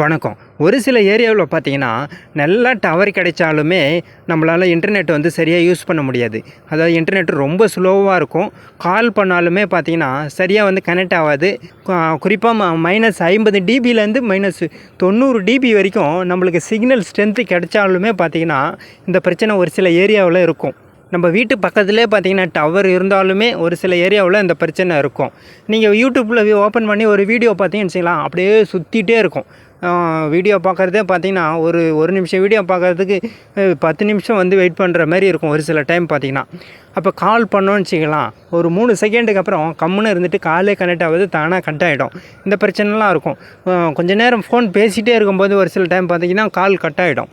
வணக்கம். ஒரு சில ஏரியாவில் பார்த்தீங்கன்னா நல்லா டவர் கிடைச்சாலுமே நம்மளால் இன்டர்நெட் வந்து சரியாக யூஸ் பண்ண முடியாது. அதாவது இன்டர்நெட் ரொம்ப ஸ்லோவாக இருக்கும். கால் பண்ணாலுமே பார்த்தீங்கன்னா சரியாக வந்து கனெக்ட் ஆகாது. குறிப்பாக மைனஸ் ஐம்பது டிபிலேருந்து மைனஸ் தொண்ணூறு டிபி வரைக்கும் நம்மளுக்கு சிக்னல் ஸ்ட்ரென்த்து கிடைச்சாலுமே பார்த்தீங்கன்னா இந்த பிரச்சனை ஒரு சில ஏரியாவில் இருக்கும். நம்ம வீட்டு பக்கத்துலேயே பார்த்தீங்கன்னா டவர் இருந்தாலுமே ஒரு சில ஏரியாவில் இந்த பிரச்சனை இருக்கும். நீங்கள் யூடியூப்பில் ஓப்பன் பண்ணி ஒரு வீடியோ பார்த்தீங்கன்னு வச்சுக்கலாம் அப்படியே சுற்றிட்டே இருக்கும். வீடியோ பார்க்குறதே பார்த்தீங்கன்னா ஒரு ஒரு நிமிஷம் வீடியோ பார்க்குறதுக்கு பத்து நிமிஷம் வந்து வெயிட் பண்ணுற மாதிரி இருக்கும் ஒரு சில டைம் பார்த்திங்கன்னா. அப்போ கால் பண்ணோன்னு வச்சுக்கலாம். ஒரு மூணு செகண்டுக்கு அப்புறம் கம்முன்னு இருந்துட்டு காலே கனெக்ட் ஆகுது தானாக கட் ஆகிடும் இந்த பிரச்சனைலாம் இருக்கும். கொஞ்ச நேரம் ஃபோன் பேசிகிட்டே இருக்கும்போது ஒரு சில டைம் பார்த்தீங்கன்னா கால் கட் ஆகிடும்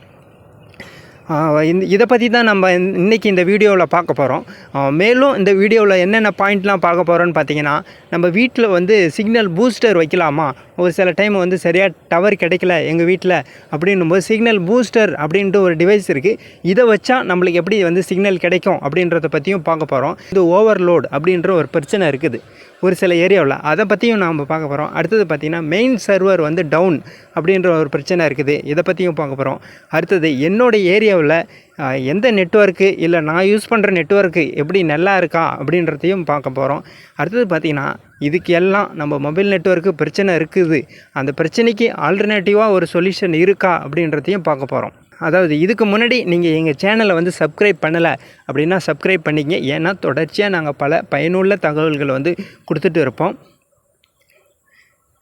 இந்த இதை பற்றி தான் நம்ம இன்றைக்கி இந்த வீடியோவில் பார்க்க போகிறோம் மேலும் இந்த வீடியோவில் என்னென்ன பாயிண்ட்லாம் பார்க்க போகிறோன்னு பார்த்தீங்கன்னா நம்ம வீட்டில் வந்து சிக்னல் பூஸ்டர் வைக்கலாமா? ஒரு சில டைம் வந்து சரியாக டவர் கிடைக்கல எங்கள் வீட்டில் அப்படின்னும் போது சிக்னல் பூஸ்டர் அப்படின்ட்டு ஒரு டிவைஸ் இருக்குது இதை வச்சா நம்மளுக்கு எப்படி வந்து சிக்னல் கிடைக்கும் அப்படின்றத பற்றியும் பார்க்க போகிறோம் இது ஓவர்லோட் அப்படின்ற ஒரு பிரச்சனை இருக்குது. ஒரு சில ஏரியாவில் அதை பற்றியும் நாம் பார்க்க போகிறோம் அடுத்தது பார்த்திங்கன்னா மெயின் சர்வர் வந்து டவுன் அப்படின்ற ஒரு பிரச்சனை இருக்குது. இதை பற்றியும் பார்க்க போகிறோம் அடுத்தது என்னோடய ஏரியாவில் எந்த நெட்வொர்க்கு இல்லை நான் யூஸ் பண்ணுற நெட்வொர்க்கு எப்படி நல்லா இருக்கா அப்படின்றதையும் பார்க்க போகிறோம் அடுத்தது பார்த்திங்கன்னா இதுக்கு எல்லாம் நம்ம மொபைல் நெட்வொர்க்கு பிரச்சனை இருக்குது. அந்த பிரச்சனைக்கு ஆல்டர்னேட்டிவாக ஒரு சொல்யூஷன் இருக்கா அப்படின்றதையும் பார்க்க போகிறோம் அதாவது இதுக்கு முன்னாடி நீங்கள் எங்கள் சேனலை வந்து சப்ஸ்கிரைப் பண்ணலை அப்படின்னா சப்ஸ்கிரைப் பண்ணிக்கங்க. ஏன்னா தொடர்ச்சியாக நாங்கள் பல பயனுள்ள தகவல்களை வந்து கொடுத்துட்டு இருப்போம்.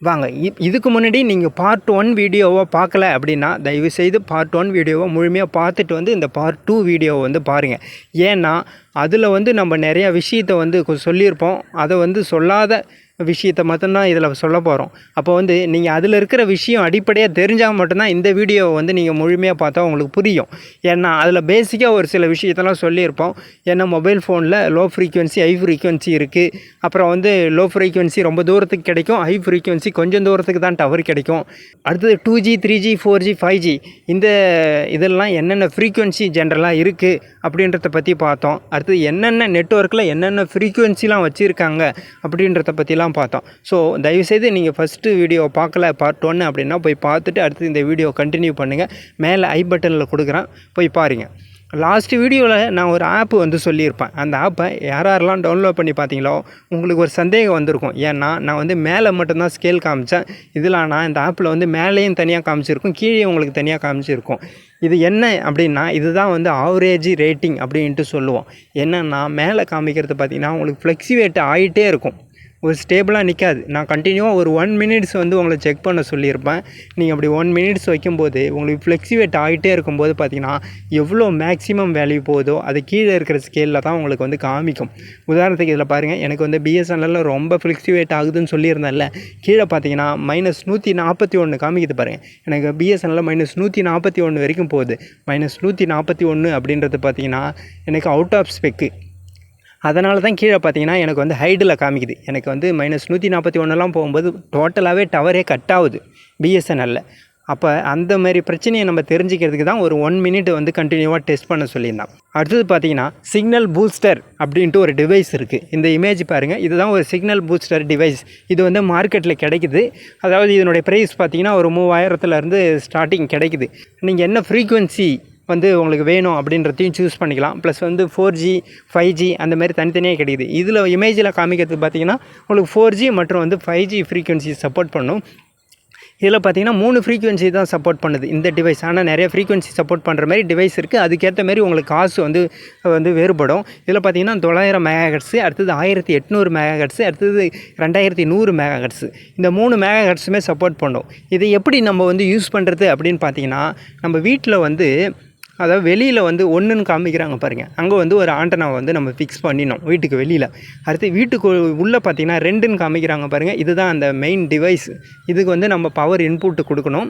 வாங்க இ- இதுக்கு முன்னாடி நீங்கள் பார்ட் ஒன் வீடியோவை பார்க்கல அப்படின்னா தயவு செய்து பார்ட் ஒன் வீடியோவை முழுமையாக பார்த்துட்டு வந்து இந்த பார்ட் டூ வீடியோவை வந்து பாருங்கள் ஏன்னா அதில் வந்து நம்ம நிறையா விஷயத்தை வந்து சொல்லியிருப்போம். அதை வந்து சொல்லாத விஷயத்தை மட்டும்தான் இதில் சொல்ல போகிறோம். அப்போ வந்து நீங்கள் அதில் இருக்கிற விஷயம் அடிப்படையாக தெரிஞ்சால் மட்டும்தான் இந்த வீடியோவை வந்து நீங்கள் முழுமையாக பார்த்தா உங்களுக்கு புரியும். ஏன்னா அதில் பேசிக்காக ஒரு சில விஷயத்தெல்லாம் சொல்லியிருப்போம். ஏன்னா மொபைல் ஃபோனில் லோ ஃப்ரீக்குவென்சி ஹை ஃப்ரீக்குவென்சி இருக்குது அப்புறம் வந்து லோ ஃப்ரீக்குவென்சி ரொம்ப தூரத்துக்கு கிடைக்கும். ஹை ஃப்ரீக்குவென்சி கொஞ்சம் தூரத்துக்கு தான் டவர் கிடைக்கும். அடுத்தது two G three G four G five G இந்த இதெல்லாம் என்னென்ன ஃப்ரீக்குவென்சி ஜென்ரலாக இருக்குது அப்படின்றத பற்றி பார்த்தோம். அடுத்தது என்னென்ன நெட்ஒர்க்கில் என்னென்ன ஃப்ரீக்குவென்சிலாம் வச்சுருக்காங்க அப்படின்றத பற்றிலாம் பார்த்தோம். ஸோ தயவுசெய்து நீங்கள் ஃபஸ்ட்டு வீடியோ பார்க்கல பார்ட் ஒன்று அப்படின்னா போய் பார்த்துட்டு அடுத்து இந்த வீடியோ கண்டினியூ பண்ணுங்கள் மேலே ஐ பட்டனில் கொடுக்குறேன். போய் பாருங்கள் லாஸ்ட் வீடியோவில் நான் ஒரு ஆப் வந்து சொல்லியிருப்பேன். அந்த ஆப்பை யார் யாரெல்லாம் டவுன்லோட் பண்ணி பார்த்தீங்களோ உங்களுக்கு ஒரு சந்தேகம் வந்திருக்கும். ஏன்னா நான் வந்து மேலே மட்டும்தான் ஸ்கேல் காமிச்சேன். இதில் நான் இந்த ஆப்பில் வந்து மேலேயும் தனியாக காமிச்சிருக்கும் கீழே உங்களுக்கு தனியாக காமிச்சிருக்கும். இது என்ன அப்படின்னா இதுதான் வந்து ஆவரேஜ் ரேட்டிங் அப்படின்ட்டு சொல்லுவோம். என்னென்னா மேலே காமிக்கிறது பார்த்தீங்கன்னா உங்களுக்கு ஃப்ளெக்சிவேட் ஆகிட்டே இருக்கும். ஒரு ஸ்டேபிளாக நிற்காது நான் கண்டினியூவாக ஒரு ஒன் மினிட்ஸ் வந்து உங்களை செக் பண்ண சொல்லியிருப்பேன். நீங்கள் அப்படி ஒன் மினிட்ஸ் வைக்கும்போது உங்களுக்கு ஃப்ளெக்சிவேட் ஆகிட்டே இருக்கும்போது பார்த்தீங்கன்னா எவ்வளோ மேக்ஸிமம் வேல்யூ போகுதோ அது கீழே இருக்கிற ஸ்கேலில் தான் உங்களுக்கு வந்து காமிக்கும். உதாரணத்துக்கு இதில் பாருங்கள் எனக்கு வந்து பிஎஸ்என்எல்லில் ரொம்ப ஃப்ளெக்சிவேட் ஆகுதுன்னு சொல்லியிருந்தேன்ல கீழே பார்த்தீங்கன்னா மைனஸ் நூற்றி நாற்பத்தி ஒன்று காமிக்குது பாருங்கள் எனக்கு பிஎஸ்என்எல் மைனஸ் நூற்றி நாற்பத்தி ஒன்று வரைக்கும் போகுது. மைனஸ் நூற்றி நாற்பத்தி ஒன்று அப்படின்றது பார்த்தீங்கன்னா எனக்கு அவுட் ஆஃப் ஸ்பெக்கு அதனால தான் கீழே பார்த்தீங்கன்னா எனக்கு வந்து ஹைடில் காமிக்குது. எனக்கு வந்து மைனஸ் நூற்றி நாற்பத்தி ஒன்றுலாம் போகும்போது டோட்டலாகவே டவரே கட் ஆகுது. பிஎஸ்என்எல்லில் அப்போ அந்த மாதிரி பிரச்சனையை நம்ம தெரிஞ்சுக்கிறதுக்கு தான் ஒரு ஒன் மினிட் வந்து கண்டினியூவாக டெஸ்ட் பண்ண சொல்லியிருந்தான். அடுத்தது பார்த்தீங்கன்னா சிக்னல் பூஸ்டர் அப்படின்ட்டு ஒரு டிவைஸ் இருக்குது இந்த இமேஜ் பாருங்கள் இதுதான் ஒரு சிக்னல் பூஸ்டர் டிவைஸ் இது வந்து மார்க்கெட்டில் கிடைக்குது. அதாவது இதனுடைய ப்ரைஸ் பார்த்தீங்கன்னா ஒரு மூவாயிரத்துலேருந்து ஸ்டார்டிங் கிடைக்குது. நீங்கள் என்ன ஃப்ரீக்குவென்சி வந்து உங்களுக்கு வேணும் அப்படின்றதையும் சூஸ் பண்ணிக்கலாம். ப்ளஸ் வந்து ஃபோர் ஜி ஃபைவ் ஜி அந்த மாதிரி தனித்தனியாக கிடைக்குது. இதில் இமேஜில் காமிக்கிறது பார்த்தீங்கன்னா உங்களுக்கு ஃபோர் ஜி மற்றும் வந்து ஃபைவ் ஜி ஃப்ரீக்குவென்சி சப்போர்ட் பண்ணும். இதில் பார்த்தீங்கன்னா மூணு ஃப்ரீக்குவென்சி தான் சப்போர்ட் பண்ணுது இந்த டிவைஸ் ஆனால் நிறைய ஃப்ரீக்குவென்சி சப்போர்ட் பண்ணுற மாதிரி டிவைஸ் இருக்குது அதுக்கேற்ற மாதிரி உங்களுக்கு காசு வந்து வந்து வேறுபடும். இதில் பார்த்தீங்கன்னா தொள்ளாயிரம் மெகாஹெட்ஸு அடுத்தது ஆயிரத்தி எட்நூறு மெகாஹெட்ஸு அடுத்தது ரெண்டாயிரத்தி நூறு மெகாஹெட்ஸு இந்த மூணு மெகாஹெட்ஸுமே சப்போர்ட் பண்ணும். இதை எப்படி நம்ம வந்து யூஸ் பண்ணுறது அப்படின்னு பார்த்தீங்கன்னா நம்ம வீட்டில் வந்து அதாவது வெளியில் வந்து ஒன்றுன்னு காமிக்கிறாங்க பாருங்கள் அங்கே வந்து ஒரு ஆண்டனாவை வந்து நம்ம ஃபிக்ஸ் பண்ணிடணும் வீட்டுக்கு வெளியில். அடுத்து வீட்டுக்கு உள்ளே பார்த்தீங்கன்னா ரெண்டுன்னு காமிக்கிறாங்க பாருங்கள் இதுதான் அந்த மெயின் டிவைஸ் இதுக்கு வந்து நம்ம பவர் இன்புட் கொடுக்கணும்.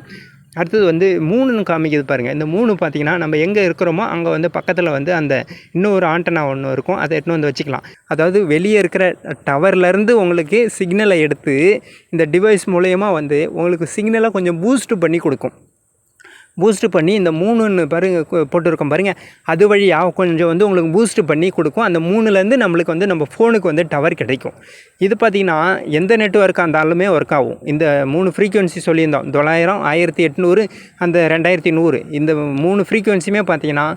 அடுத்தது வந்து மூணுன்னு காமிக்குது பாருங்கள் இந்த மூணு பார்த்தீங்கன்னா நம்ம எங்கே இருக்கிறோமோ அங்கே வந்து பக்கத்தில் வந்து அந்த இன்னொரு ஆண்டனா ஒன்று இருக்கும். அதை எடுத்துன்னு வந்து வச்சுக்கலாம். அதாவது வெளியே இருக்கிற டவர்லேருந்து உங்களுக்கு சிக்னலை எடுத்து இந்த டிவைஸ் மூலயமா வந்து உங்களுக்கு சிக்னலை கொஞ்சம் பூஸ்ட் பண்ணி கொடுக்கும். பூஸ்ட்டு பண்ணி இந்த மூணுன்னு பாருங்க போட்டிருக்கோம் பாருங்க. அது வழியாக கொஞ்சம் வந்து உங்களுக்கு பூஸ்ட் பண்ணி கொடுக்கும். அந்த மூணுலேருந்து நம்மளுக்கு வந்து நம்ம ஃபோனுக்கு வந்து டவர் கிடைக்கும். இது பார்த்திங்கன்னா எந்த நெட்ஒர்க்காக இருந்தாலுமே ஒர்க் ஆகும். இந்த மூணு ஃப்ரீக்குவென்சி சொல்லியிருந்தோம். தொள்ளாயிரம் ஆயிரத்தி எட்நூறு அந்த ரெண்டாயிரத்தி நூறு. இந்த மூணு ஃப்ரீக்குவென்சியுமே பார்த்தீங்கன்னா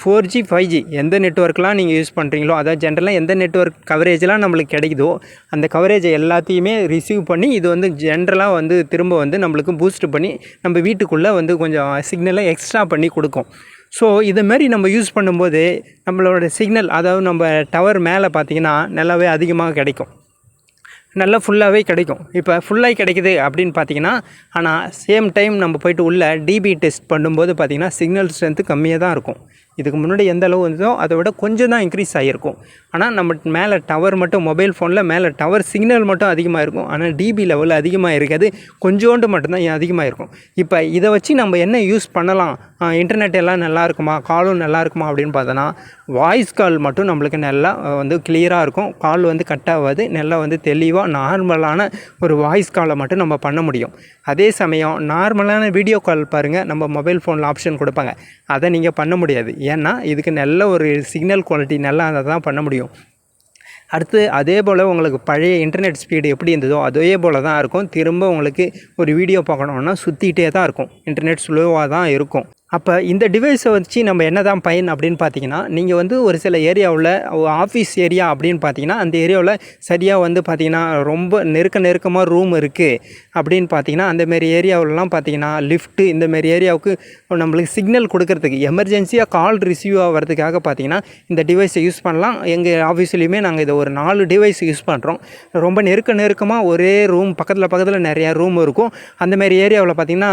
ஃபோர் ஜி ஃபைவ் ஜி எந்த நெட்ஒர்க்லாம் நீங்கள் யூஸ் பண்ணுறீங்களோ அதாவது ஜென்ரலாக எந்த நெட்ஒர்க் கவரேஜ்லாம் நம்மளுக்கு கிடைக்குதோ அந்த கவரேஜை எல்லாத்தையுமே ரிசீவ் பண்ணி இது வந்து ஜென்ரலாக வந்து திரும்ப வந்து நம்மளுக்கு பூஸ்ட் பண்ணி நம்ம வீட்டுக்குள்ளே வந்து கொஞ்சம் சிக்னலை எக்ஸ்ட்ரா பண்ணி கொடுக்கும். ஸோ இதை மாதிரி நம்ம யூஸ் பண்ணும்போது நம்மளோட சிக்னல் அதாவது நம்ம டவர் மேலே பார்த்தீங்கன்னா நல்லாவே அதிகமாக கிடைக்கும். நல்லா ஃபுல்லாகவே கிடைக்கும். இப்போ ஃபுல்லாக கிடைக்குது அப்படின்னு பார்த்தீங்கன்னா ஆனால் சேம் டைம் நம்ம போயிட்டு உள்ள டிபி டெஸ்ட் பண்ணும்போது பார்த்தீங்கன்னா சிக்னல் ஸ்ட்ரென்த்து கம்மியாக தான் இருக்கும். இதுக்கு முன்னாடி எந்த அளவு இருந்ததோ அதை விட கொஞ்சம் தான் இன்க்ரீஸ் ஆகிருக்கும் ஆனால் நம்ம மேலே டவர் மட்டும் மொபைல் ஃபோனில் மேலே டவர் சிக்னல் மட்டும் அதிகமாக இருக்கும். ஆனால் டிபி லெவல் அதிகமாக இருக்காது. கொஞ்சோண்டு மட்டும்தான் அதிகமாக இருக்கும். இப்போ இதை வச்சு நம்ம என்ன யூஸ் பண்ணலாம்? இன்டர்நெட் எல்லாம் நல்லா இருக்குமா? காலும் நல்லா இருக்குமா? அப்படின்னு பார்த்தோன்னா வாய்ஸ் கால் மட்டும் நம்மளுக்கு நல்லா வந்து கிளியராக இருக்கும். கால் வந்து கட் ஆகாது. நல்லா வந்து தெளிவாக நார்மலான ஒரு வாய்ஸ் காலை மட்டும் நம்ம பண்ண முடியும். அதே சமயம் நார்மலான வீடியோ கால் பாருங்கள் நம்ம மொபைல் ஃபோனில் ஆப்ஷன் கொடுப்பாங்க. அதை நீங்கள் பண்ண முடியாது. ஏன்னா இதுக்கு நல்ல ஒரு சிக்னல் குவாலிட்டி நல்லா அதை தான் பண்ண முடியும். அடுத்து அதே போல் உங்களுக்கு பழைய இன்டர்நெட் ஸ்பீடு எப்படி இருந்ததோ அதே போல் தான் இருக்கும். திரும்ப உங்களுக்கு ஒரு வீடியோ பார்க்கணுன்னா சுற்றிக்கிட்டே தான் இருக்கும். இன்டர்நெட் ஸ்லோவாக தான் இருக்கும். அப்போ இந்த டிவைஸை வச்சு நம்ம என்ன தான் பயன் அப்படின்னு பார்த்தீங்கன்னா நீங்கள் வந்து ஒரு சில ஏரியாவில் ஆஃபீஸ் ஏரியா அப்படின்னு பார்த்தீங்கன்னா அந்த ஏரியாவில் சரியாக வந்து பார்த்தீங்கன்னா ரொம்ப நெருக்க நெருக்கமாக ரூம் இருக்குது அப்படின்னு பார்த்தீங்கன்னா அந்தமாரி ஏரியாவிலலாம் பார்த்தீங்கன்னா லிஃப்ட்டு இந்தமாரி ஏரியாவுக்கு நம்மளுக்கு சிக்னல் கொடுக்கறதுக்கு எமர்ஜென்சியாக கால் ரிசீவ் ஆகிறதுக்காக பார்த்தீங்கன்னா இந்த டிவைஸை யூஸ் பண்ணலாம். எங்கள் ஆஃபீஸ்லேயுமே நாங்கள் இதை ஒரு நாலு டிவைஸ் யூஸ் பண்ணுறோம் ரொம்ப நெருக்க நெருக்கமாக ஒரே ரூம் பக்கத்தில் பக்கத்தில் நிறையா ரூம் இருக்கும். அந்தமாரி ஏரியாவில் பார்த்தீங்கன்னா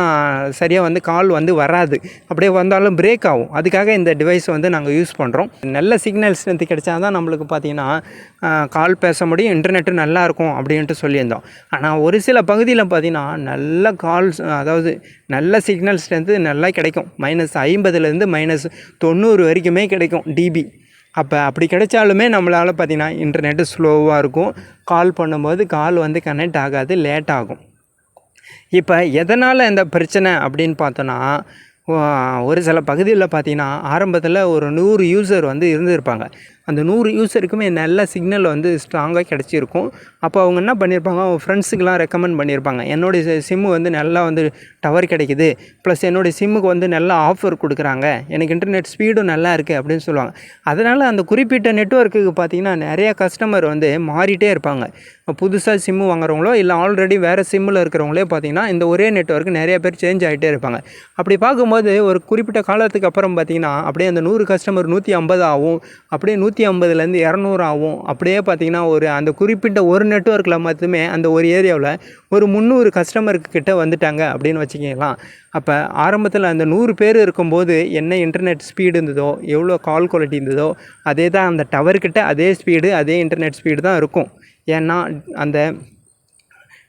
சரியாக வந்து கால் வந்து வராது. அப்படியே வந்தாலும் பிரேக் ஆகும். அதுக்காக இந்த டிவைஸ் வந்து நாங்கள் யூஸ் பண்ணுறோம் நல்ல சிக்னல் ஸ்ட்ரென்த் கிடைச்சா தான் நம்மளுக்கு பார்த்தீங்கன்னா கால் பேச முடியும் இன்டர்நெட்டு நல்லா இருக்கும் அப்படின்ட்டு சொல்லியிருந்தோம். ஆனால் ஒரு சில பகுதியில் பார்த்தீங்கன்னா நல்ல கால்ஸ் அதாவது நல்ல சிக்னல் ஸ்ட்ரென்த்து நல்லா கிடைக்கும். மைனஸ் ஐம்பதுலேருந்து மைனஸ் தொண்ணூறு வரைக்குமே கிடைக்கும் டிபி அப்போ அப்படி கிடைச்சாலுமே நம்மளால் பார்த்தீங்கன்னா இன்டர்நெட்டு ஸ்லோவாக இருக்கும். கால் பண்ணும்போது கால் வந்து கனெக்ட் ஆகாது லேட் ஆகும். இப்போ எதனால் இந்த பிரச்சனை அப்படின்னு பார்த்தோன்னா ஒரு சில பகுதியில் பார்த்தீங்கன்னா ஆரம்பத்தில் ஒரு நூறு யூசர் வந்து இருந்திருப்பாங்க. அந்த நூறு யூஸருக்குமே நல்ல சிக்னல் வந்து ஸ்ட்ராங்காக கிடச்சிருக்கும். அப்போ அவங்க என்ன பண்ணியிருப்பாங்க அவங்க ஃப்ரெண்ட்ஸுக்கெலாம் ரெக்கமெண்ட் பண்ணியிருப்பாங்க என்னுடைய சிம்மு வந்து நல்லா வந்து டவர் கிடைக்குது. ப்ளஸ் என்னுடைய சிம்முக்கு வந்து நல்லா ஆஃபர் கொடுக்குறாங்க. எனக்கு இன்டர்நெட் ஸ்பீடும் நல்லா இருக்குது அப்படின்னு சொல்லுவாங்க. அதனால் அந்த குறிப்பிட்ட நெட்வொர்க்குக்கு பார்த்தீங்கன்னா நிறைய கஸ்டமர் வந்து மாறிட்டே இருப்பாங்க. புதுசாக சிம்மு வாங்குறவங்களோ இல்லை ஆல்ரெடி வேறு சிம்மில் இருக்கிறவங்களே பார்த்தீங்கன்னா இந்த ஒரே நெட்ஒர்க் நிறைய பேர் சேஞ்ச் ஆகிட்டே இருப்பாங்க. அப்படி பார்க்கும்போது ஒரு குறிப்பிட்ட காலத்துக்கு அப்புறம் பார்த்தீங்கன்னா அப்படியே அந்த நூறு கஸ்டமர் நூற்றி ஐம்பது ஆகும். அப்படியே நூற்றி நூற்றி ஐம்பதுலேருந்து இரநூறு ஆகும். அப்படியே பார்த்தீங்கன்னா ஒரு அந்த குறிப்பிட்ட ஒரு நெட்வொர்க்கில் மட்டுமே அந்த ஒரு ஏரியாவில் ஒரு முந்நூறு கஸ்டமருக்கு கிட்ட வந்துட்டாங்க அப்படின்னு வச்சுக்கலாம் அப்போ ஆரம்பத்தில் அந்த நூறு பேர் இருக்கும்போது என்ன இன்டர்நெட் ஸ்பீடு இருந்ததோ எவ்வளோ கால் குவாலிட்டி இருந்ததோ அதே தான் அந்த டவர்கிட்ட அதே ஸ்பீடு அதே இன்டர்நெட் ஸ்பீடு தான் இருக்கும். ஏன்னா அந்த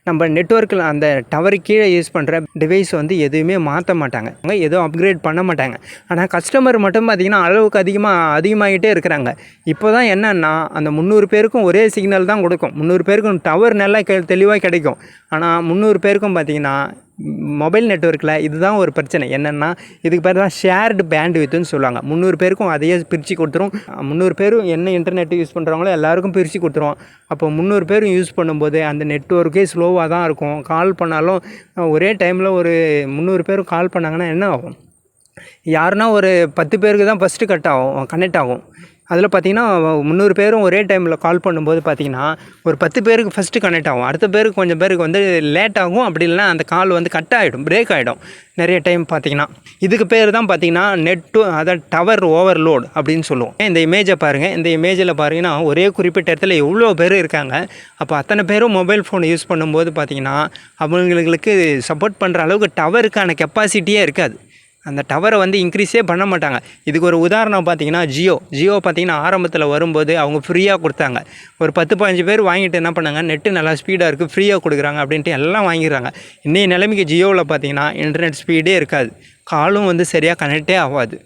நம்ம நெட்வொர்க்கில் அந்த டவர் கீழே யூஸ் பண்ணுற டிவைஸ் வந்து எதுவுமே மாற்ற மாட்டாங்க. அவங்க எதுவும் அப்கிரேட் பண்ண மாட்டாங்க. ஆனால் கஸ்டமர் மட்டும் பார்த்திங்கன்னா அளவுக்கு அதிகமாக அதிகமாகிட்டே இருக்கிறாங்க. இப்போ தான் என்னன்னா அந்த முந்நூறு பேருக்கும் ஒரே சிக்னல் தான் கொடுக்கும். முந்நூறு பேருக்கும் டவர் நல்லா கெ தெளிவாக கிடைக்கும். ஆனால் முந்நூறு பேருக்கும் பார்த்திங்கன்னா மொபைல் நெட்வொர்க்கில் இதுதான் ஒரு பிரச்சனை. என்னென்னா இதுக்கு பேர் தான் ஷேர்டு பேண்ட் வித்துன்னு சொல்லுவாங்க. முந்நூறு பேருக்கும் அதையே பிரித்து கொடுத்துரும். முந்நூறு பேரும் என்ன இன்டர்நெட் யூஸ் பண்ணுறாங்களோ எல்லாருக்கும் பிரித்து கொடுத்துரும். அப்போ முந்நூறு பேரும் யூஸ் பண்ணும்போது அந்த நெட்வொர்க்கே ஸ்லோவாக தான் இருக்கும். கால் பண்ணாலும் ஒரே டைமில் ஒரு முந்நூறு பேரும் கால் பண்ணாங்கன்னா என்ன ஆகும்? யாருன்னா ஒரு பத்து பேருக்கு தான் ஃபஸ்ட்டு கட் ஆகும் கனெக்ட் ஆகும். அதில் பார்த்தீங்கன்னா முந்நூறு பேரும் ஒரே டைமில் கால் பண்ணும்போது பார்த்தீங்கன்னா ஒரு பத்து பேருக்கு ஃபஸ்ட்டு கனெக்ட் ஆகும். அடுத்த பேருக்கு கொஞ்சம் பேருக்கு வந்து லேட் ஆகும். அப்படி இல்லைன்னா அந்த கால் வந்து கட் ஆகிடும் பிரேக் ஆகிடும் நிறைய டைம் பார்த்தீங்கன்னா இதுக்கு பேர் தான் பார்த்தீங்கன்னா நெட்டு அதான் டவர் ஓவர்லோடு அப்படின்னு சொல்லுவோம். இந்த இமேஜை பாருங்கள் இந்த இமேஜில் பாருங்கன்னா ஒரே குறிப்பிட்ட இடத்துல எவ்வளோ பேர் இருக்காங்க. அப்போ அத்தனை பேரும் மொபைல் ஃபோன் யூஸ் பண்ணும்போது பார்த்தீங்கன்னா அவங்களுக்கு சப்போர்ட் பண்ணுற அளவுக்கு டவருக்கான கெப்பாசிட்டியே இருக்காது. அந்த டவரை வந்து இன்க்ரீஸே பண்ண மாட்டாங்க. இதுக்கு ஒரு உதாரணம் பார்த்தீங்கன்னா ஜியோ ஜியோ பார்த்தீங்கன்னா ஆரம்பத்தில் வரும்போது அவங்க ஃப்ரீயாக கொடுத்தாங்க. ஒரு பத்து பதினஞ்சு பேர் வாங்கிட்டு என்ன பண்ணாங்க? நெட்டு நல்லா ஸ்பீடாக இருக்குது ஃப்ரீயாக கொடுக்குறாங்க அப்படின்ட்டு எல்லாம் வாங்கிடுறாங்க. இன்றைய நிலைமைக்கு ஜியோவில் பார்த்தீங்கன்னா இன்டர்நெட் ஸ்பீடே இருக்காது. காலும் வந்து சரியாக கனெக்டே ஆகாது.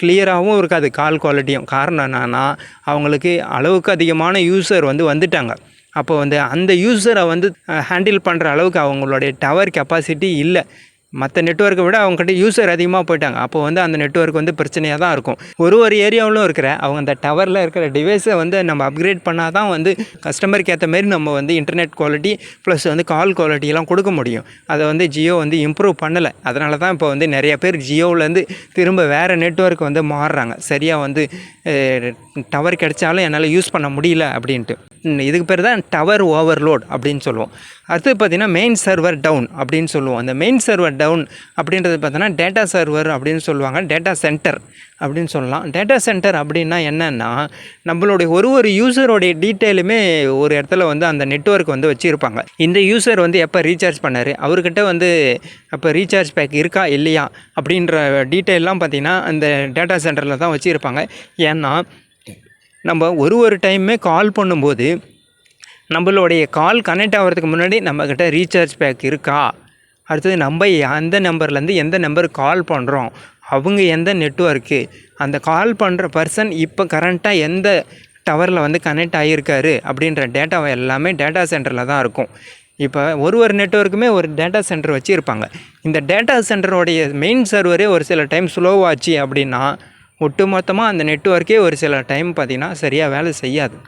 கிளியராகவும் இருக்காது கால் குவாலிட்டியும் காரணம் என்னன்னா அவங்களுக்கு அளவுக்கு அதிகமான யூஸர் வந்து வந்துட்டாங்க. அப்போ வந்து அந்த யூஸரை வந்து ஹேண்டில் பண்ணுற அளவுக்கு அவங்களுடைய டவர் கெப்பாசிட்டி இல்லை. மற்ற நெட்ஒர்க்கை விட அவங்ககிட்ட யூசர் அதிகமாக போயிட்டாங்க. அப்போ வந்து அந்த நெட்ஒர்க் வந்து பிரச்சனையாக தான் இருக்கும். ஒரு ஒரு ஏரியாவிலும் இருக்கிற அவங்க அந்த டவரில் இருக்கிற டிவைஸை வந்து நம்ம அப்கிரேட் பண்ணால் தான் வந்து கஸ்டமருக்கு ஏற்ற மாரி நம்ம வந்து இன்டர்நெட் குவாலிட்டி ப்ளஸ் வந்து கால் குவாலிட்டிலாம் கொடுக்க முடியும். அதை வந்து ஜியோ வந்து இம்ப்ரூவ் பண்ணலை. அதனால தான் இப்போ வந்து நிறைய பேர் ஜியோவிலேருந்து திரும்ப வேறு நெட்ஒர்க் வந்து மாறுறாங்க. சரியாக வந்து டவர் கிடைச்சாலும் என்னால் யூஸ் பண்ண முடியல அப்படின்ட்டு. இதுக்கு பேர் தான் டவர் ஓவர்லோட் அப்படின்னு சொல்லுவோம். அடுத்து பார்த்திங்கன்னா மெயின் சர்வர் டவுன் அப்படின்னு சொல்லுவோம். அந்த மெயின் சர்வர் டவுன் அப்படின்றது பார்த்தோன்னா டேட்டா சர்வர் அப்படின்னு சொல்லுவாங்க. டேட்டா சென்டர் அப்படின்னு சொல்லலாம். டேட்டா சென்டர் அப்படின்னா என்னென்னா நம்மளுடைய ஒரு ஒரு யூசருடைய டீட்டெயிலுமே ஒரு இடத்துல வந்து அந்த நெட்வொர்க் வந்து வச்சுருப்பாங்க. இந்த யூசர் வந்து எப்போ ரீசார்ஜ் பண்ணார்? அவர்கிட்ட வந்து அப்போ ரீசார்ஜ் பேக் இருக்கா? இல்லையா? அப்படின்ற டீட்டெயிலெலாம் பார்த்திங்கன்னா அந்த டேட்டா சென்டரில் தான் வச்சுருப்பாங்க. ஏன்னா நம்ம ஒரு ஒரு டைமே கால் பண்ணும்போது நம்மளுடைய கால் கனெக்ட் ஆகிறதுக்கு முன்னாடி நம்மக்கிட்ட ரீசார்ஜ் பேக் இருக்கா? அடுத்தது நம்ம அந்த நம்பர்லேருந்து எந்த நம்பருக்கு கால் பண்ணுறோம் அவங்க எந்த நெட்ஒர்க்கு அந்த கால் பண்ணுற பர்சன் இப்போ கரண்ட்டாக எந்த டவரில் வந்து கனெக்ட் ஆகியிருக்காரு அப்படின்ற டேட்டாவை எல்லாமே டேட்டா சென்டரில் தான் இருக்கும். இப்போ ஒரு ஒரு நெட்ஒர்க்குமே ஒரு டேட்டா சென்டர் வச்சுருப்பாங்க. இந்த டேட்டா சென்டருடைய மெயின் சர்வரே ஒரு சில டைம் ஸ்லோவாச்சு அப்படின்னா ஒட்டுமொத்தமாக அந்த நெட்வொர்க்கே ஒரு சில டைம் பார்த்திங்கன்னா சரியாக வேலை செய்யாது.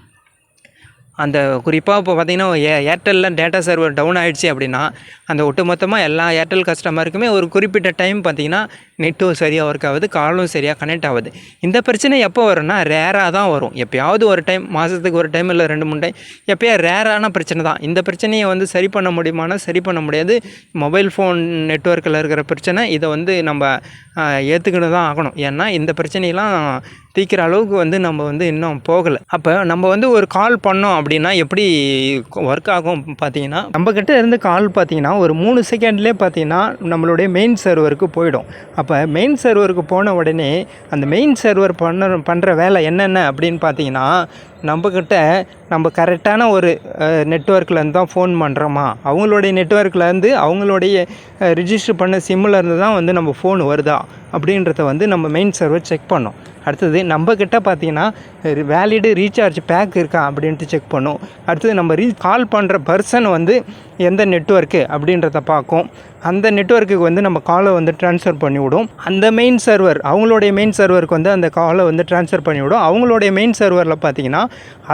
அந்த குறிப்பாக இப்போ பார்த்தீங்கன்னா ஏ ஏர்டெல்லில் டேட்டா சர்வர் டவுன் ஆகிடுச்சு அப்படின்னா அந்த ஒட்டுமொத்தமாக எல்லா ஏர்டெல் கஸ்டமருக்குமே ஒரு குறிப்பிட்ட டைம் பார்த்திங்கன்னா நெட்டும் சரியாக ஒர்க் ஆகுது காலும் சரியாக கனெக்ட் ஆகுது. இந்த பிரச்சனை எப்போ வரும்னா ரேராக தான் வரும். எப்போயாவது ஒரு டைம் மாதத்துக்கு ஒரு டைம் இல்லை ரெண்டு மூணு டைம் எப்போயா ரேரான பிரச்சனை தான். இந்த பிரச்சனையை வந்து சரி பண்ண முடியுமானா சரி பண்ண முடியாது. மொபைல் ஃபோன் நெட்வொர்க்கில் இருக்கிற பிரச்சனை இதை வந்து நம்ம ஏற்றுக்கிட்டு தான் ஆகணும். ஏன்னா இந்த பிரச்சனையெல்லாம் தீக்கிற அளவுக்கு வந்து நம்ம வந்து இன்னும் போகலை. அப்போ நம்ம வந்து ஒரு கால் பண்ணோம் அப்படின்னா எப்படி ஒர்க் ஆகும் பார்த்தீங்கன்னா நம்மக்கிட்ட இருந்து கால் பார்த்தீங்கன்னா ஒரு மூணு செகண்ட்லேயே பார்த்தீங்கன்னா நம்மளுடைய மெயின் சர்வருக்கு போயிடும். அப்போ மெயின் சர்வருக்கு போன உடனே அந்த மெயின் சர்வர் பண்ண பண்ணுற வேலை என்னென்ன அப்படின்னு பார்த்தீங்கன்னா நம்மக்கிட்ட நம்ம கரெக்டான ஒரு நெட்ஒர்க்லேருந்து தான் ஃபோன் பண்ணுறோமா அவங்களுடைய நெட்ஒர்க்லேருந்து அவங்களுடைய ரிஜிஸ்டர் பண்ண சிம்மில் இருந்து தான் வந்து நம்ம ஃபோன் வருதா? அப்படின்றத வந்து நம்ம மெயின் சர்வர் செக் பண்ணோம். அடுத்தது நம்மக்கிட்ட பார்த்தீங்கன்னா வேலிடு ரீசார்ஜ் பேக் இருக்கா அப்படின்ட்டு செக் பண்ணும். அடுத்தது நம்ம ரீ கால் பண்ணுற பர்சன் வந்து எந்த நெட்வொர்க்கு அப்படின்றத பார்க்கும். அந்த நெட்வொர்க்குக்கு வந்து நம்ம காலை வந்து ட்ரான்ஸ்ஃபர் பண்ணிவிடும். அந்த மெயின் சர்வர் அவங்களுடைய மெயின் சர்வருக்கு வந்து அந்த காலை வந்து ட்ரான்ஸ்ஃபர் பண்ணிவிடும். அவங்களுடைய மெயின் சர்வரில் பார்த்தீங்கன்னா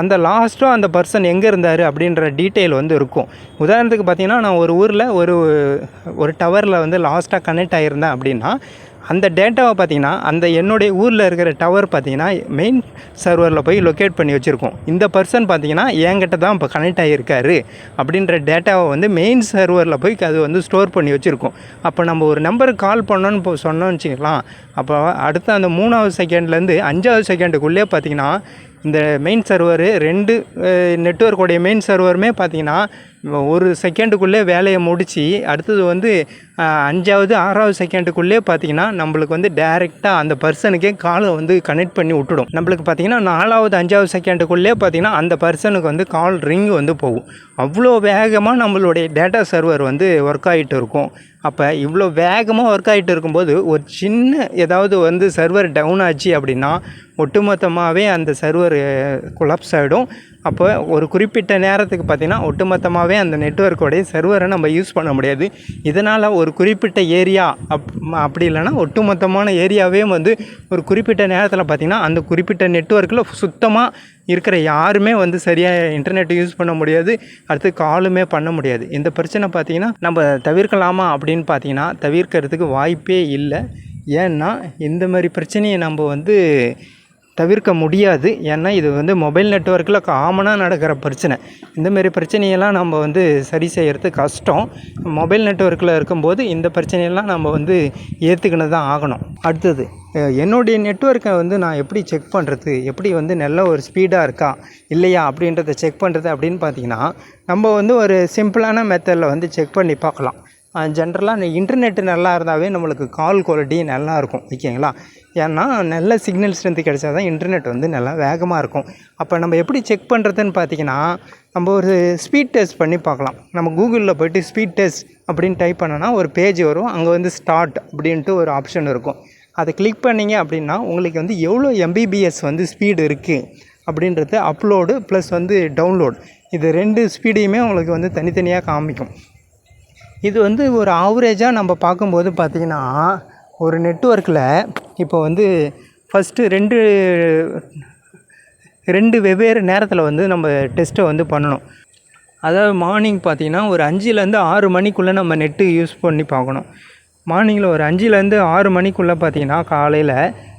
அந்த லாஸ்ட்டாக அந்த பர்சன் எங்கே இருந்தார் அப்படின்ற டீட்டெயில் வந்து இருக்கும். உதாரணத்துக்கு பார்த்தீங்கன்னா நான் ஒரு ஊரில் ஒரு ஒரு டவரில் வந்து லாஸ்ட்டாக கனெக்ட் ஆகியிருந்தேன் அப்படின்னா அந்த டேட்டாவை பார்த்தீங்கன்னா அந்த என்னுடைய ஊரில் இருக்கிற டவர் பார்த்தீங்கன்னா மெயின் சர்வரில் போய் லொக்கேட் பண்ணி வச்சுருக்கோம். இந்த பர்சன் பார்த்தீங்கன்னா என்கிட்ட தான் இப்போ கனெக்ட் ஆகியிருக்காரு அப்படின்ற டேட்டாவை வந்து மெயின் சர்வரில் போய் அது வந்து ஸ்டோர் பண்ணி வச்சுருக்கோம். அப்போ நம்ம ஒரு நம்பருக்கு கால் பண்ணோன்னு இப்போ சொன்னோம்னு வச்சுக்கலாம். அப்போ அடுத்த அந்த மூணாவது செகண்ட்லேருந்து அஞ்சாவது செகண்டுக்குள்ளே பார்த்தீங்கன்னா இந்த மெயின் சர்வரு ரெண்டு நெட்ஒர்க்கோடைய மெயின் சர்வருமே பார்த்தீங்கன்னா ஒரு செகண்டுக்குள்ளே வேலையை முடித்து அடுத்தது வந்து அஞ்சாவது ஆறாவது செகண்டுக்குள்ளே பார்த்தீங்கன்னா நம்மளுக்கு வந்து டைரெக்டாக அந்த பர்சனுக்கே காலை வந்து கனெக்ட் பண்ணி விட்டுடும். நம்மளுக்கு பார்த்தீங்கன்னா நாலாவது அஞ்சாவது செகண்டுக்குள்ளே பார்த்தீங்கன்னா அந்த பர்சனுக்கு வந்து கால் ரிங் வந்து போகும். அவ்வளோ வேகமாக நம்மளுடைய டேட்டா சர்வர் வந்து ஒர்க் ஆகிட்டு இருக்கும். அப்போ இவ்வளோ வேகமாக ஒர்க் ஆகிட்டு இருக்கும்போது ஒரு சின்ன ஏதாவது வந்து சர்வர் டவுன் ஆச்சு அப்படின்னா ஒட்டுமொத்தமாகவே அந்த சர்வர் கொலாப்ஸ் ஆகிடும் அப்போ ஒரு குறிப்பிட்ட நேரத்துக்கு பார்த்திங்கன்னா ஒட்டுமொத்தமாகவே அந்த நெட்வொர்க்கோடைய சர்வரை நம்ம யூஸ் பண்ண முடியாது. இதனால் ஒரு குறிப்பிட்ட ஏரியா அப் அப்படி இல்லைன்னா ஒட்டுமொத்தமான ஏரியாவே வந்து ஒரு குறிப்பிட்ட நேரத்தில் பார்த்திங்கன்னா அந்த குறிப்பிட்ட நெட்வொர்க்கில் சுத்தமாக இருக்கிற யாருமே வந்து சரியாக இன்டர்நெட் யூஸ் பண்ண முடியாது. அடுத்து காலுமே பண்ண முடியாது. இந்த பிரச்சனை பார்த்திங்கன்னா நம்ம தவிர்க்கலாமா அப்படின்னு பார்த்தீங்கன்னா தவிர்க்கிறதுக்கு வாய்ப்பே இல்லை. ஏன்னா இந்த மாதிரி பிரச்சனையை நம்ம வந்து தவிர்க்க முடியாது. ஏன்னா இது வந்து மொபைல் நெட்வொர்க்கில் காமனாக நடக்கிற பிரச்சனை. இந்தமாரி பிரச்சனையெல்லாம் நம்ம வந்து சரி செய்கிறது கஷ்டம். மொபைல் நெட்வொர்க்கில் இருக்கும்போது இந்த பிரச்சனையெல்லாம் நம்ம வந்து ஏற்றுக்கின்னு தான் ஆகணும். அடுத்தது என்னுடைய நெட்வொர்க்கை வந்து நான் எப்படி செக் பண்ணுறது எப்படி வந்து நல்ல ஒரு ஸ்பீடாக இருக்கா? இல்லையா? அப்படின்றத செக் பண்ணுறது அப்படின்னு பார்த்தீங்கன்னா நம்ம வந்து ஒரு சிம்பிளான மெத்தடில் வந்து செக் பண்ணி பார்க்கலாம். ஜென்ரலாக இன்டர்நெட் நல்லா இருந்தாவே நம்மளுக்கு கால் குவாலிட்டி நல்லாயிருக்கும் ஓகேங்களா? ஏன்னா நல்ல சிக்னல் ஸ்ட்ரென்த்து கிடைச்சா தான் இன்டர்நெட் வந்து நல்லா வேகமாக இருக்கும். அப்போ நம்ம எப்படி செக் பண்ணுறதுன்னு பார்த்தீங்கன்னா நம்ம ஒரு ஸ்பீட் டெஸ்ட் பண்ணி பார்க்கலாம். நம்ம கூகுளில் போய்ட்டு ஸ்பீட் டெஸ்ட் அப்படின்னு டைப் பண்ணோன்னா ஒரு பேஜ் வரும். அங்கே வந்து ஸ்டார்ட் அப்படின்ட்டு ஒரு ஆப்ஷன் இருக்கும். அதை கிளிக் பண்ணீங்க அப்படின்னா உங்களுக்கு வந்து எவ்வளோ எம்பிபிஎஸ் வந்து ஸ்பீடு இருக்குது அப்படின்றது அப்லோடு ப்ளஸ் வந்து டவுன்லோட் இது ரெண்டு ஸ்பீடையுமே உங்களுக்கு வந்து தனித்தனியாக காமிக்கும். இது வந்து ஒரு ஆவரேஜாக நம்ம பார்க்கும்போது பார்த்திங்கன்னா ஒரு நெட்ஒர்க்கில் இப்போ வந்து ஃபஸ்ட்டு ரெண்டு ரெண்டு வெவ்வேறு நேரத்தில் வந்து நம்ம டெஸ்ட்டை வந்து பண்ணணும். அதாவது மார்னிங் பார்த்தீங்கன்னா ஒரு அஞ்சுலேருந்து ஆறு மணிக்குள்ளே நம்ம நெட்டு யூஸ் பண்ணி பார்க்கணும். மார்னிங்கில் ஒரு அஞ்சுலேருந்து ஆறு மணிக்குள்ளே பார்த்தீங்கன்னா காலையில்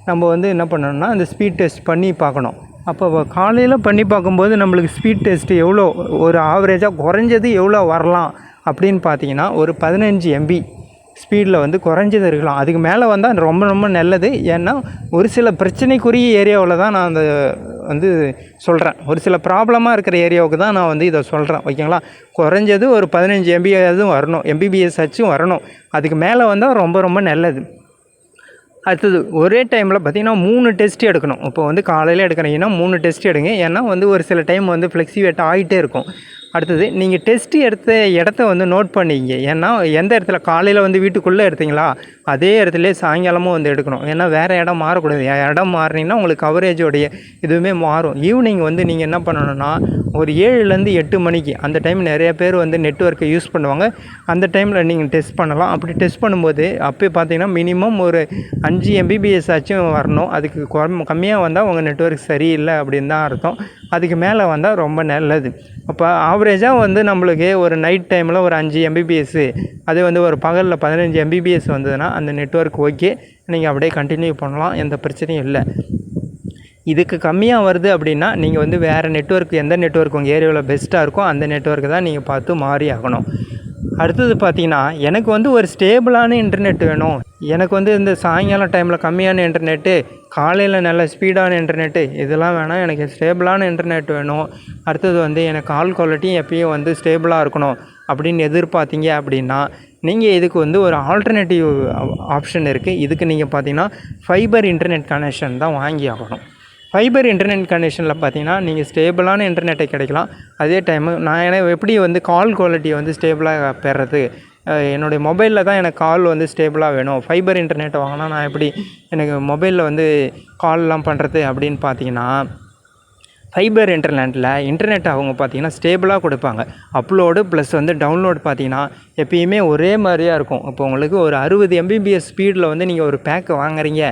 நம்ம வந்து என்ன பண்ணணும்னா அந்த ஸ்பீட் டெஸ்ட் பண்ணி பார்க்கணும். அப்போ காலையில் பண்ணி பார்க்கும்போது நம்மளுக்கு ஸ்பீட் டெஸ்ட்டு எவ்வளோ ஒரு ஆவரேஜாக குறைஞ்சது எவ்வளோ வரலாம் அப்படின்னு பார்த்தீங்கன்னா ஒரு பதினஞ்சு எம்பி ஸ்பீடில் வந்து குறைஞ்சது இருக்கலாம். அதுக்கு மேலே வந்தால் ரொம்ப ரொம்ப நல்லது. ஏன்னா ஒரு சில பிரச்சனைக்குரிய ஏரியாவில் தான் நான் அந்த வந்து சொல்கிறேன் ஒரு சில ப்ராப்ளமாக இருக்கிற ஏரியாவுக்கு தான் நான் வந்து இதை சொல்கிறேன் ஓகேங்களா? குறைஞ்சது ஒரு பதினஞ்சு எம்பியாவதும் வரணும். எம்பிபிஎஸ் ஆச்சும் வரணும். அதுக்கு மேலே வந்தால் ரொம்ப ரொம்ப நல்லது. அடுத்தது ஒரே டைமில் பார்த்திங்கன்னா மூணு டெஸ்ட் எடுக்கணும். இப்போ வந்து காலையில் எடுக்கிறீங்கன்னா மூணு டெஸ்ட் எடுங்க. ஏன்னா வந்து ஒரு சில டைம் வந்து ஃப்ளெக்சிவேட் ஆகிட்டே இருக்கும். அடுத்தது நீங்கள் டெஸ்ட்டு எடுத்த இடத்த வந்து நோட் பண்ணிங்க. ஏன்னா எந்த இடத்துல? காலையில் வந்து வீட்டுக்குள்ளே எடுத்தீங்களா? அதே இடத்துல சாயங்காலமும் வந்து எடுக்கணும். ஏன்னா வேறு இடம் மாறக்கூடாது. இடம் மாறினீங்கன்னா உங்களுக்கு கவரேஜோடைய இதுவுமே மாறும். ஈவினிங் வந்து நீங்கள் என்ன பண்ணணும்னா ஒரு ஏழுலேருந்து எட்டு மணிக்கு அந்த டைம் நிறைய பேர் வந்து நெட்ஒர்க்கை யூஸ் பண்ணுவாங்க. அந்த டைமில் நீங்கள் டெஸ்ட் பண்ணலாம். அப்படி டெஸ்ட் பண்ணும்போது அப்போ பார்த்தீங்கன்னா மினிமம் ஒரு அஞ்சு எம்பிபிஎஸ் ஆச்சும் வரணும். அதுக்கு கம்மியாக வந்தால் உங்கள் நெட்ஒர்க் சரியில்லை அப்படின்னு தான் அர்த்தம். அதுக்கு மேலே வந்தால் ரொம்ப நல்லது. அப்போ ஆவரேஜாக வந்து நம்மளுக்கு ஒரு நைட் டைமில் ஒரு அஞ்சு எம்பிபிஎஸ்ஸு அதே வந்து ஒரு பகலில் பதினஞ்சு எம்பிபிஎஸ் வந்ததுன்னா அந்த நெட்ஒர்க் ஓகே நீங்கள் அப்படியே கண்டினியூ பண்ணலாம். எந்த பிரச்சனையும் இல்லை. இதுக்கு கம்மியாக வருது அப்படின்னா நீங்கள் வந்து வேறு நெட்ஒர்க் எந்த நெட்ஒர்க் உங்கள் ஏரியாவில் பெஸ்ட்டாக இருக்கோ அந்த நெட்ஒர்க்கு தான் நீங்கள் பார்த்து மாறி ஆகணும். அடுத்தது பார்த்தீங்கன்னா எனக்கு வந்து ஒரு ஸ்டேபிளான இன்டர்நெட் வேணும். எனக்கு வந்து இந்த சாயங்காலம் டைமில் கம்மியான இன்டர்நெட்டு காலையில் நல்ல ஸ்பீடான இன்டர்நெட்டு இதெல்லாம் வேணாம். எனக்கு ஸ்டேபிளான இன்டர்நெட் வேணும். அடுத்தது வந்து எனக்கு கால் குவாலிட்டியும் எப்பயும் வந்து ஸ்டேபிளாக இருக்கணும் அப்படின்னு எதிர்பார்த்தீங்க அப்படின்னா நீங்கள் இதுக்கு வந்து ஒரு ஆல்டர்னேட்டிவ் ஆப்ஷன் இருக்குது இதுக்கு நீங்கள் பார்த்தீங்கன்னா ஃபைபர் இன்டர்நெட் கனெக்ஷன் தான் வாங்கி ஆகணும். ஃபைபர் இன்டர்நெட் கனெக்ஷனில் பார்த்தீங்கன்னா நீங்கள் ஸ்டேபிளான இன்டர்நெட்டை கிடைக்கலாம். அதே டைமு நான் ஏன்னா எப்படி வந்து கால் குவாலிட்டியை வந்து ஸ்டேபிளாக பெறது? என்னுடைய மொபைலில் தான் எனக்கு கால் வந்து ஸ்டேபிளாக வேணும். ஃபைபர் இன்டர்நெட்டை வாங்கினா நான் எப்படி எனக்கு மொபைலில் வந்து கால்லாம் பண்ணுறது அப்படின்னு பார்த்தீங்கன்னா ஃபைபர் இன்டர்நெட்டில் இன்டர்நெட் அவங்க பார்த்தீங்கன்னா ஸ்டேபிளாக கொடுப்பாங்க. அப்லோடு ப்ளஸ் வந்து டவுன்லோட் பார்த்தீங்கன்னா எப்பயுமே ஒரே மாதிரியாக இருக்கும். இப்போ உங்களுக்கு ஒரு அறுபது எம்பிபிஎஸ் ஸ்பீடில் வந்து நீங்கள் ஒரு பேக்கு வாங்குறீங்க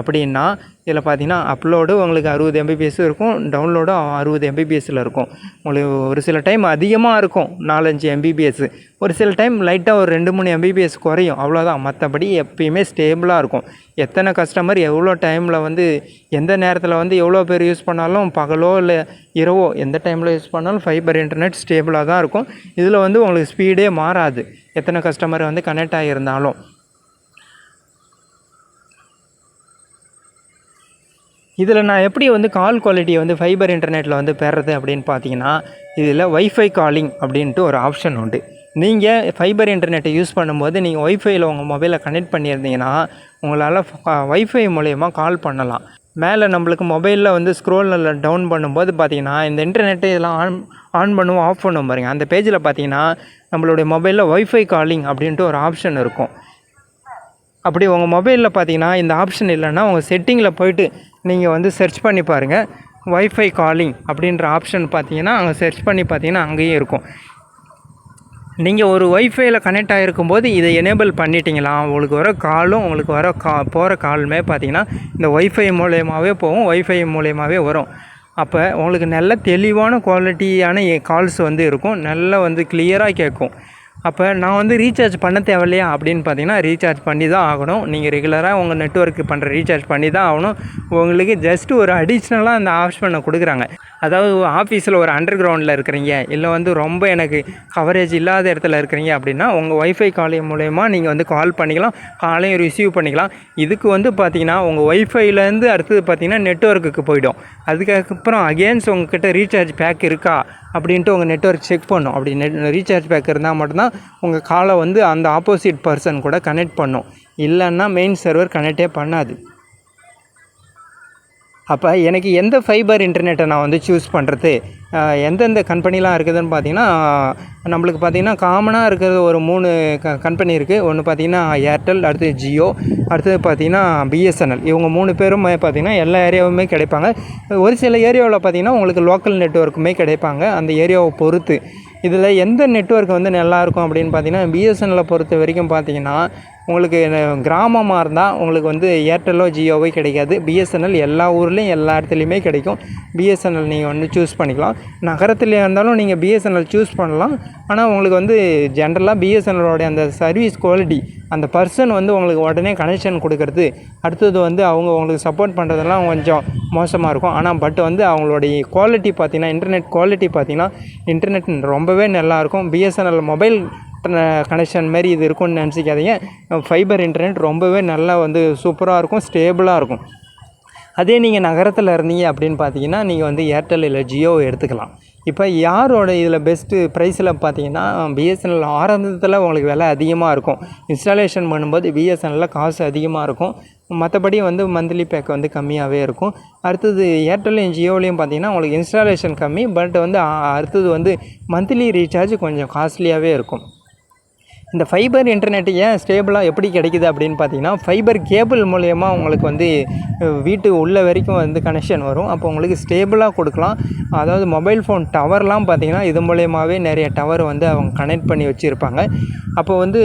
அப்படின்னா இதில் பார்த்தீங்கன்னா அப்லோடு உங்களுக்கு அறுபது எம்பிபிஎஸ் இருக்கும் டவுன்லோடும் அறுபது எம்பிபிஎஸ்ஸில் இருக்கும். உங்களுக்கு ஒரு சில டைம் அதிகமாக இருக்கும் நாலஞ்சு எம்பிபிஎஸ் ஒரு சில டைம் லைட்டாக ஒரு ரெண்டு மூணு எம்பிபிஎஸ் குறையும் அவ்வளோதான் மற்றபடி எப்பயுமே ஸ்டேபிளாக இருக்கும். எத்தனை கஸ்டமர் எவ்வளோ டைமில் வந்து எந்த நேரத்தில் வந்து எவ்வளோ பேர் யூஸ் பண்ணாலும் பகலோ இல்லை இரவோ எந்த டைமில் யூஸ் பண்ணாலும் ஃபைபர் இன்டர்நெட் ஸ்டேபிளாக தான் இருக்கும். இதில் வந்து உங்களுக்கு ஸ்பீடே மாறாது. எத்தனை கஸ்டமர் வந்து கனெக்ட் ஆகியிருந்தாலும். இதில் நான் எப்படி வந்து கால் குவாலிட்டியை வந்து ஃபைபர் இன்டர்நெட்டில் வந்து பெறது அப்படின்னு பார்த்தீங்கன்னா இதில் ஒய்ஃபை காலிங் அப்படின்ட்டு ஒரு ஆப்ஷன் உண்டு. நீங்கள் ஃபைபர் இன்டர்நெட்டை யூஸ் பண்ணும்போது நீங்கள் ஒய்ஃபையில் உங்கள் மொபைலை கனெக்ட் பண்ணியிருந்தீங்கன்னா உங்களால் ஒய்ஃபை மூலயமா கால் பண்ணலாம். மேலே நம்மளுக்கு மொபைலில் வந்து ஸ்க்ரோலில் டவுன் பண்ணும்போது பார்த்தீங்கன்னா இந்த இன்டர்நெட்டு இதெல்லாம் ஆன் ஆன் பண்ணுவோம் ஆஃப் பண்ணுவோம் பாருங்கள் அந்த பேஜில் பார்த்தீங்கன்னா நம்மளுடைய மொபைலில் ஒய்ஃபை காலிங் அப்படின்ட்டு ஒரு ஆப்ஷன் இருக்கும். அப்படி உங்கள் மொபைலில் பார்த்தீங்கன்னா இந்த ஆப்ஷன் இல்லைன்னா உங்கள் செட்டிங்கில் போய்ட்டு நீங்கள் வந்து சர்ச் பண்ணி பாருங்கள் ஒய்ஃபை காலிங் அப்படின்ற ஆப்ஷன் பார்த்தீங்கன்னா அங்கே சர்ச் பண்ணி பார்த்தீங்கன்னா அங்கேயும் இருக்கும். நீங்கள் ஒரு ஒய்ஃபைல கனெக்ட் ஆகிருக்கும் போது இதை எனேபிள் பண்ணிட்டீங்களா? உங்களுக்கு வர காலும் உங்களுக்கு வர கா போகிற காலுமே பார்த்தீங்கன்னா இந்த ஒய்ஃபை மூலயமாவே போகும் ஒய்ஃபை மூலயமாவே வரும். அப்போ உங்களுக்கு நல்ல தெளிவான குவாலிட்டியான கால்ஸ் வந்து இருக்கும். நல்லா வந்து கிளியராக கேட்கும். அப்போ நான் வந்து ரீசார்ஜ் பண்ண தேவையில்லையா அப்படின்னு பார்த்தீங்கன்னா ரீசார்ஜ் பண்ணி தான் ஆகணும். நீங்கள் ரெகுலராக உங்கள் நெட்ஒர்க்கு பண்ணுற ரீசார்ஜ் பண்ணி தான் ஆகணும். உங்களுக்கு ஜஸ்ட் ஒரு அடிஷ்னலாக அந்த ஆப்ஷனை கொடுக்குறாங்க. அதாவது ஆஃபீஸில் ஒரு அண்டர் கிரவுண்டில் இருக்கிறீங்க இல்லை வந்து ரொம்ப எனக்கு கவரேஜ் இல்லாத இடத்துல இருக்கிறீங்க அப்படின்னா உங்கள் ஒய்ஃபை காலை மூலயமா நீங்கள் வந்து கால் பண்ணிக்கலாம் காலையும் ரிசீவ் பண்ணிக்கலாம். இதுக்கு வந்து பார்த்தீங்கன்னா உங்கள் ஒய்ஃபைலேருந்து அடுத்தது பார்த்தீங்கன்னா நெட்ஒர்க்குக்கு போயிடும். அதுக்கப்புறம் அகேன்ஸ் உங்ககிட்ட ரீசார்ஜ் பேக் இருக்கா? அப்படின்ட்டு உங்கள் நெட்ஒர்க் செக் பண்ணும். அப்படி நெட் ரீசார்ஜ் பேக் இருந்தால் மட்டும்தான் உங்கள் காலை வந்து அந்த ஆப்போசிட் பர்சன் கூட கனெக்ட் பண்ணும். இல்லைன்னா மெயின் சர்வர் கனெக்டே பண்ணாது. அப்போ எனக்கு எந்த ஃபைபர் இன்டர்நெட்டை நான் வந்து சூஸ் பண்ணுறது எந்தெந்த கம்பெனிலாம் இருக்குதுன்னு பார்த்தீங்கன்னா நம்மளுக்கு பார்த்தீங்கன்னா காமனாக இருக்கிறது ஒரு மூணு க கம்பெனி இருக்குது ஒன்று பார்த்தீங்கன்னா ஏர்டெல் அடுத்து ஜியோ அடுத்தது பார்த்திங்கன்னா பிஎஸ்என்எல் இவங்க மூணு பேரும் பார்த்தீங்கன்னா எல்லா ஏரியாவுமே கிடைப்பாங்க. ஒரு சில ஏரியாவில் பார்த்தீங்கன்னா உங்களுக்கு லோக்கல் நெட்ஒர்க்குமே கிடைப்பாங்க. அந்த ஏரியாவை பொறுத்து. இதில் எந்த நெட்வொர்க் வந்து நல்லாயிருக்கும் அப்படின்னு பார்த்தீங்கன்னா பிஎஸ்என்எல்லை பொறுத்த வரைக்கும் பார்த்தீங்கன்னா உங்களுக்கு கிராமமாக இருந்தால் உங்களுக்கு வந்து ஏர்டெல்லோ ஜியோவோ கிடைக்காது. பிஎஸ்என்எல் எல்லா ஊர்லேயும் எல்லா இடத்துலையுமே கிடைக்கும். பிஎஸ்என்எல் நீங்கள் வந்து சூஸ் பண்ணிக்கலாம். நகரத்தில் இருந்தாலும் நீங்கள் பிஎஸ்என்எல் சூஸ் பண்ணலாம். ஆனால் உங்களுக்கு வந்து ஜென்ரலாக பிஎஸ்என்எலோடைய அந்த சர்வீஸ் குவாலிட்டி அந்த பர்சன் வந்து உங்களுக்கு உடனே கனெக்ஷன் கொடுக்கறது. அடுத்தது வந்து அவங்க உங்களுக்கு சப்போர்ட் பண்ணுறதெல்லாம் கொஞ்சம் மோசமாக இருக்கும். ஆனால் பட் வந்து அவங்களுடைய குவாலிட்டி பார்த்திங்கன்னா இன்டர்நெட் குவாலிட்டி பார்த்தீங்கன்னா இன்டர்நெட் ரொம்பவே நல்லாயிருக்கும் பிஎஸ்என்எல் மொபைல் கனெக்ஷன் மாதிரி இது இருக்கும்னு நினச்சிக்காதீங்க. ஃபைபர் இன்டர்நெட் ரொம்பவே நல்லா வந்து சூப்பராக இருக்கும் ஸ்டேபிளாக இருக்கும். அதே நீங்கள் நகரத்தில் இருந்தீங்க அப்படின்னு பார்த்தீங்கன்னா நீங்கள் வந்து ஏர்டெல் இல்லை ஜியோ எடுத்துக்கலாம். இப்போ யாரோட இதில் பெஸ்ட்டு ப்ரைஸில் பார்த்தீங்கன்னா பிஎஸ்என்எல் ஆரம்பத்தில் உங்களுக்கு விலை அதிகமாக இருக்கும். இன்ஸ்டாலேஷன் பண்ணும்போது பிஎஸ்என்எல்லில் காசு அதிகமாக இருக்கும். மற்றபடி வந்து மந்த்லி பேக் வந்து கம்மியாகவே இருக்கும். அடுத்தது ஏர்டெல்லையும் ஜியோலையும் பார்த்தீங்கன்னா உங்களுக்கு இன்ஸ்டாலேஷன் கம்மி பட் வந்து அடுத்தது வந்து மந்த்லி ரீசார்ஜ் கொஞ்சம் காஸ்ட்லியாகவே இருக்கும். இந்த ஃபைபர் இன்டர்நெட் ஏன் ஸ்டேபிளாக எப்படி கிடைக்குது அப்படின்னு பார்த்தீங்கன்னா ஃபைபர் கேபிள் மூலயமா உங்களுக்கு வந்து வீட்டு உள்ள வரைக்கும் வந்து கனெக்ஷன் வரும். அப்போ உங்களுக்கு ஸ்டேபிளாக கொடுக்கலாம். அதாவது மொபைல் ஃபோன் டவர்லாம் பார்த்தீங்கன்னா இது மூலயமாவே நிறைய டவர் வந்து அவங்க கனெக்ட் பண்ணி வச்சுருப்பாங்க. அப்போ வந்து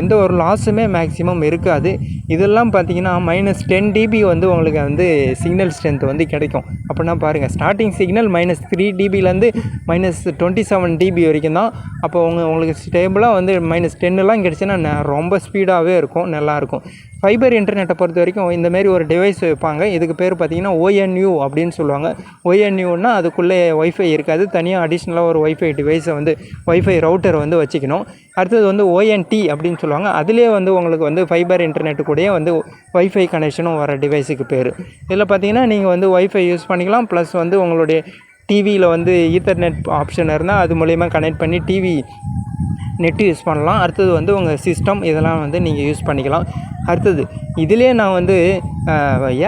எந்த ஒரு லாஸுமே மேக்ஸிமம் இருக்காது. இதெல்லாம் பார்த்தீங்கன்னா மைனஸ் டென் டிபி வந்து உங்களுக்கு வந்து சிக்னல் ஸ்ட்ரென்த் வந்து கிடைக்கும். அப்படின்னா பாருங்கள் ஸ்டார்டிங் சிக்னல் மைனஸ் த்ரீ டிபிலேருந்து மைனஸ் டுவெண்ட்டி செவன் டிபி வரைக்கும் தான். அப்போ உங்க உங்களுக்கு ஸ்டேபிளாக வந்து மைனஸ் டென்னுலாம் கிடச்சின்னா ரொம்ப ஸ்பீடாகவே இருக்கும் நல்லாயிருக்கும் ஃபைபர் இன்டர்நெட்டை பொறுத்த வரைக்கும் இந்தமாரி ஒரு டிவைஸ் வைப்பாங்க. இதுக்கு பேர் பார்த்தீங்கன்னா ஓஎன்யூ அப்படின்னு சொல்லுவாங்க. ஓஎன்யூன்னா அதுக்குள்ளே ஒய்ஃபை இருக்காது. தனியாக அடிஷ்னலாக ஒரு ஒய்ஃபை டிவைஸை வந்து ஒய்ஃபை ரவுட்டர் வந்து வச்சுக்கணும். அடுத்தது வந்து ஓஎன்டி அப்படின்னு சொல்லுவாங்க. அதிலே வந்து உங்களுக்கு வந்து ஃபைபர் இன்டர்நெட்டு கூடயே வந்து ஒய்ஃபை கனெக்ஷனும் வர டிவைஸுக்கு பேர். இதில் பார்த்தீங்கன்னா நீங்கள் வந்து ஒய்ஃபை யூஸ் பண்ணிக்கலாம். ப்ளஸ் வந்து உங்களுடைய டிவியில் வந்து ஈத்தர்நெட் ஆப்ஷன் இருந்தால் அது மூலயமா கனெக்ட் பண்ணி டிவி நெட்டு யூஸ் பண்ணலாம். அடுத்தது வந்து உங்கள் சிஸ்டம் இதெல்லாம் வந்து நீங்கள் யூஸ் பண்ணிக்கலாம். அடுத்தது இதிலே நான் வந்து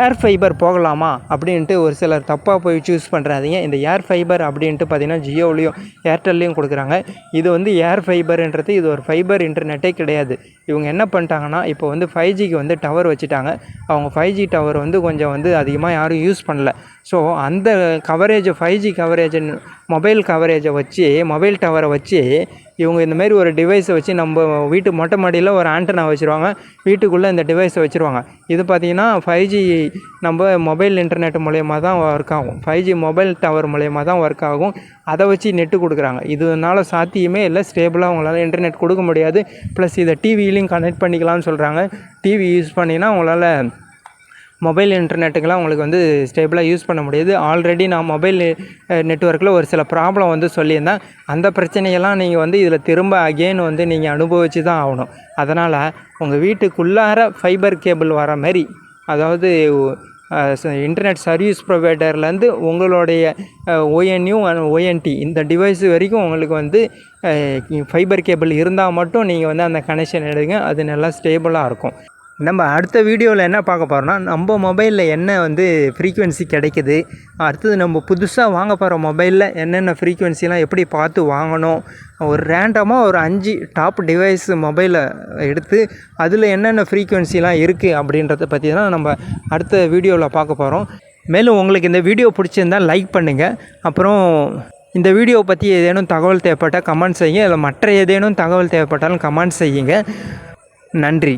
ஏர் ஃபைபர் போகலாமா? அப்படின்ட்டு ஒரு சிலர் தப்பாக போய் சூஸ் பண்ணுறாதீங்க இந்த ஏர் ஃபைபர் அப்படின்ட்டு பார்த்தீங்கன்னா ஜியோலையும் ஏர்டெல்லையும் கொடுக்குறாங்க. இது வந்து ஏர் ஃபைபர்ன்றது இது ஒரு ஃபைபர் இன்டர்நெட்டே கிடையாது. இவங்க என்ன பண்ணிட்டாங்கன்னா இப்போ வந்து ஃபைவ் ஜிக்கு வந்து டவர் வச்சுட்டாங்க. அவங்க ஃபைவ் ஜி டவர் வந்து கொஞ்சம் வந்து அதிகமாக யாரும் யூஸ் பண்ணல. ஸோ அந்த coverage five G coverage mobile கவரேஜை வச்சு மொபைல் டவரை வச்சு இவங்க இந்த மாதிரி ஒரு டிவைஸை வச்சு நம்ம வீட்டு மொட்டை மாடியில் ஒரு ஆண்டனா வச்சுருவாங்க. வீட்டுக்குள்ளே இந்த டிவைஸை வச்சுருவாங்க. இது பார்த்திங்கன்னா ஃபைவ் ஜி நம்ம மொபைல் இன்டர்நெட் மூலயமா தான் ஒர்க் ஆகும். ஃபைவ் ஜி மொபைல் டவர் மூலயமா தான் ஒர்க் ஆகும். அதை வச்சு நெட்டு கொடுக்குறாங்க. இதனால் சாத்தியமே இல்லை. ஸ்டேபிளாக உங்களால் இன்டர்நெட் கொடுக்க முடியாது. ப்ளஸ் இதை டிவிலையும் கனெக்ட் பண்ணிக்கலாம்னு சொல்கிறாங்க டிவி யூஸ் பண்ணினா உங்களால் மொபைல் இன்டர்நெட்டுக்கெலாம் உங்களுக்கு வந்து ஸ்டேபிளாக யூஸ் பண்ண முடியுது. ஆல்ரெடி நான் மொபைல் நெட்ஒர்க்கில் ஒரு சில ப்ராப்ளம் வந்து சொல்லியிருந்தேன். அந்த பிரச்சனையெல்லாம் நீங்கள் வந்து இதில் திரும்ப அகெயின் வந்து நீங்கள் அனுபவிச்சு தான் ஆகணும். அதனால் உங்கள் வீட்டுக்குள்ளார ஃபைபர் கேபிள் வர மாதிரி அதாவது இன்டர்நெட் சர்வீஸ் ப்ரொவைடர்லேருந்து உங்களுடைய ஓஎன்யூ ஓஎன்டி இந்த டிவைஸ் வரைக்கும் உங்களுக்கு வந்து ஃபைபர் கேபிள் இருந்தால் மட்டும் நீங்கள் வந்து அந்த கனெக்ஷன் எடுங்க. அது நல்லா ஸ்டேபிளாக இருக்கும். நம்ம அடுத்த வீடியோவில் என்ன பார்க்க போகிறோம்னா நம்ம மொபைலில் என்ன வந்து ஃப்ரீக்குவென்சி கிடைக்குது அடுத்தது நம்ம புதுசாக வாங்க போகிற மொபைலில் என்னென்ன ஃப்ரீக்குவென்சிலாம் எப்படி பார்த்து வாங்கணும் ஒரு ரேண்டமாக ஒரு அஞ்சு டாப் டிவைஸ் மொபைலை எடுத்து அதில் என்னென்ன ஃப்ரீக்குவென்சிலாம் இருக்குது அப்படின்றத பற்றி தான் நம்ம அடுத்த வீடியோவில் பார்க்க போகிறோம் மேலும் உங்களுக்கு இந்த வீடியோ பிடிச்சிருந்தால் லைக் பண்ணுங்கள் அப்புறம் இந்த வீடியோ பற்றி ஏதேனும் தகவல் தேவைப்பட்டால் கமெண்ட் செய்யுங்க. இல்லை மற்ற ஏதேனும் தகவல் தேவைப்பட்டாலும் கமெண்ட் செய்யுங்க. நன்றி.